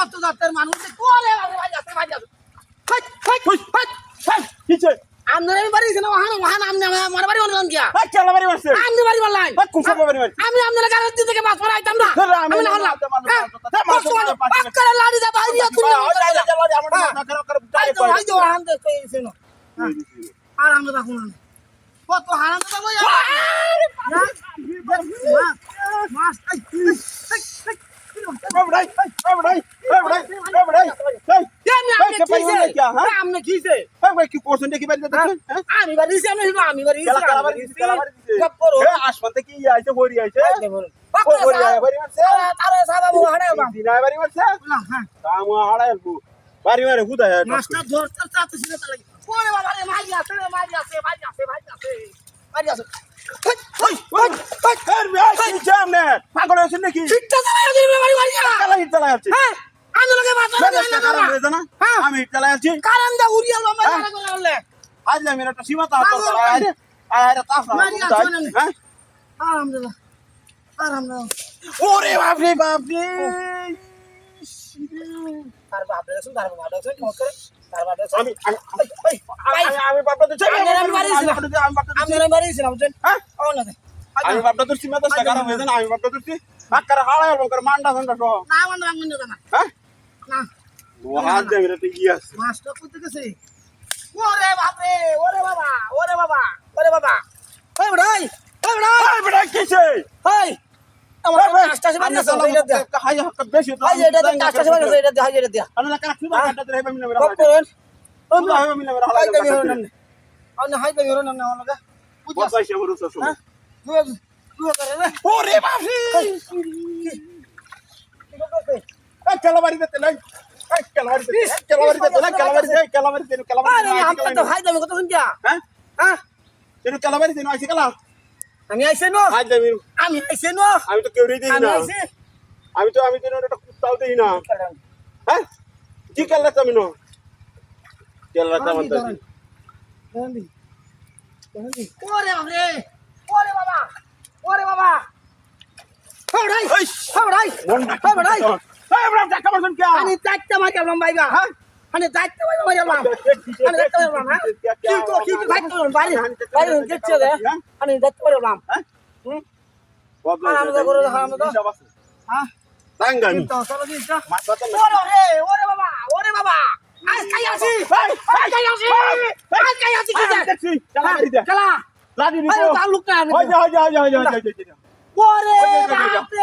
কত জাতের মানুষ যে কোলে বাবা ভাই আছে ভাই আছে হাই হাই হাই হাই কিছে আমনে আমি বাড়ি ছিল ওহান ওহান আমনে আমার বাড়ি বললাম কি এই কেলা বাড়ি মারছে আমনে বাড়ি বললাই এই কুসা বাড়ি মারছে আমি আমনে গাড়ি দিতে থেকে মাছ মারাইতাম না আমি না হলাম পাক করে লাড়ি দা বাইরে আমার হ্যাঁ। না করে করে দে আর আমরা কত হারাম তো আই এই বড়াই, এই বড়াই, এই, কেমনে আপনি এই, কিছে এই, হ্যাঁ? আপনি কিছে এই বড়াই, কি করছেন দেখি বাড়িতে দেখেন, হ্যাঁ? আমি বাড়ি দিছি আমি আমি বাড়ি কেলা, দিছি কেলা বাড়ি দিছে, কেলা বাড়ি দিছে। সব করো এই, আসমান থেকে ইয়ে আইছে, হরি আইছে। পাক হরি, করে হরি আয়, বাড়ি মারছে। তারে সাবা বউ হাড়ে বাম দিনায় বাড়ি মারছে। হ্যাঁ কামা হারায় বউ। বাড়ি মারে হুদায় আর মাছটা ধরতে চাতে ছিল তাহলে ওরে বাবা রে মাঝি আছে রে মাঝি আছে মাঝি আছে মাঝি আছে মাঝি আছে ওই, ওই, ওই, এই, এই, কি হচ্ছে আপনার? পাগল হয়েছেন নাকি? ঠিকটা চালাই দিবি বাড়ি বাড়ি কেলা হিট চালায় আছে। হ্যাঁ হ্যাঁ। হ্যাঁ। তাস না, মারি আছে হুদায়, না নি। হ্যাঁ? আলহামদুলিল্লাহ। আলহামদুলিল্লাহ। ওরে বাপরে বাপরে। তার তার তার আমি আমি আমি- আমি বাপটা তো চাই আমি- আমি বাড়ি ছিলাম। আমি বাপটা তো আমি না বাড়ি ছিলাম বুঝছেন? হ্যাঁ। ও না দে আমি বাপটা তো সীমা তো খারাপ হয়েছে না আমি বাপটা তো আকার হাড়ায় এবং করে মান্ডা ফান্ডা সহ। না আমার নাম মনে না হ্যাঁ না হাত দেবে রে তুই গিয়ে আছে মাছটা করতে গেছে ওরে বাপ রে ওরে বাবা ওরে বাবা ওরে বাবা ওই বড়াই ওই বড়াই এই বেটা কিছে ওই আমার কাজটা সে বানিয়ে দাও এটা দে হাই হাক বেশি তো হাই এটা দে কাজটা সে বানিয়ে এটা দে হাই এটা দে আমি না কাজ না কাটা রে হেবে মিলে মেরা কপ করুন ও না হেবে মিলে মেরা হাই দেবি হরো নাম না হাই দেবি হরো নাম না আমার লাগা বহুত পয়সা সসু হ্যাঁ দুয়া দুয়া করে রে ওরে বাপরে কি করতে দিতে এই কেলাবাড়ি দিতে নাই কেলাবাড়ি দে কেলাবাড়ি দে কেলাবাড়ি আরে আমরা তো হাই দেবি কত শুনছা হ্যাঁ? হ্যাঁ? আমি আইছে নো। আজ আমি আমি তো কেউরি দিই আমি না। আমি তো আমি তো একটা কুত্তাও দিই না। হ্যাঁ? কি তুমি নো তো। ওরে বাবা রে ওরে বাবা ওরে বাবা। হাওড়াই এই হাওড়াই টাকা মারছেন কে? আমি চারটা মারি গেলাম বাইগা হ্যাঁ? আমি চারটা মারি মারি গেলাম আমি দেখতে পেলাম হ্যাঁ? কি তো কি তো ভাই। তো বাড়ি বাড়ি দেখছে রে আমি দেখতে পেলাম হ্যাঁ? হুম? বাবা আরামদা করে রাখা আরামদা। হ্যাঁ? তাঙ্গানি তো চলো ওরে ওরে বাবা ওরে বাবা। আজ কাই আছি আজ কাই আছি আজ কাই আছি কি হয় হয় হয় হয় হয় ওরে বাপ রে